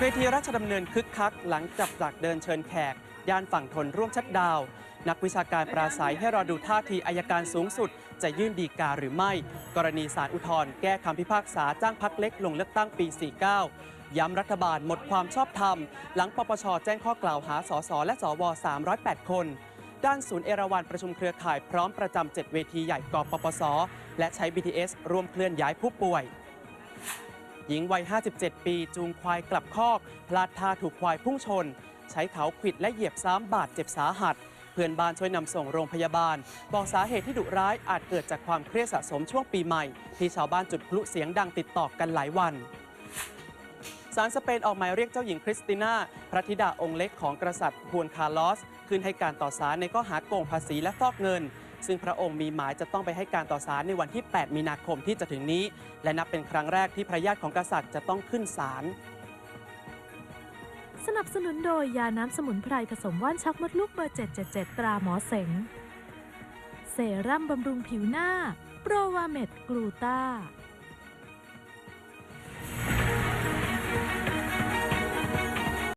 เวทีราชดำเนินคึกคักหลังจับจากเดินเชิญแขก ย่านฝั่งทนร่วมชัดดาว นักวิชาการปราศัยให้รอดูท่าทีอายการสูงสุด จะยื่นดีกาหรือไม่ กรณีสารอุทธรณ์แก้คำพิพากษาจ้างพักเล็กลงเลือกตั้งปี 49 ย้ำรัฐบาลหมดความชอบธรรม หลังปปชแจ้งข้อกล่าวหาสสและสว 308 คน ด้านศูนย์เอราวัณประชุมเครือข่ายพร้อมประจำ7เวทีใหญ่กปปส และใช้ BTS ร่วมเคลื่อนย้ายผู้ป่วย หญิงวัย 57 ปี จูงควายกลับคอก พลาดท่าถูกควายพุ่งชน ใช้เขาขิดและเหยียบซ้ำบาดเจ็บสาหัส เพื่อนบ้านช่วยนำส่งโรงพยาบาล บอกสาเหตุที่ดุร้ายอาจเกิดจากความเครียดสะสมช่วงปีใหม่ ที่ชาวบ้านจุดพลุเสียงดังติดต่อกันหลายวันศาลสเปนออกหมายเรียกเจ้าหญิงคริสติน่า พระธิดาองค์เล็กของกษัตริย์ฮวนคาร์ลอส ขึ้นให้การต่อศาลในข้อหาโกงภาษีและฟอกเงิน ซึ่งพระองค์มีหมายจะต้องไปให้การต่อศาลในวันที่ 8 มีนาคมที่จะถึงนี้ และนับเป็นครั้งแรกที่พระญาติของกษัตริย์จะต้องขึ้นศาลสนับสนุนโดยยาน้ำสมุนไพรผสมว่านชักมดลูกเบอร์ 777 ตราหมอเสงเซรั่มบำรุงผิวหน้า โปรวาเมดกลูตา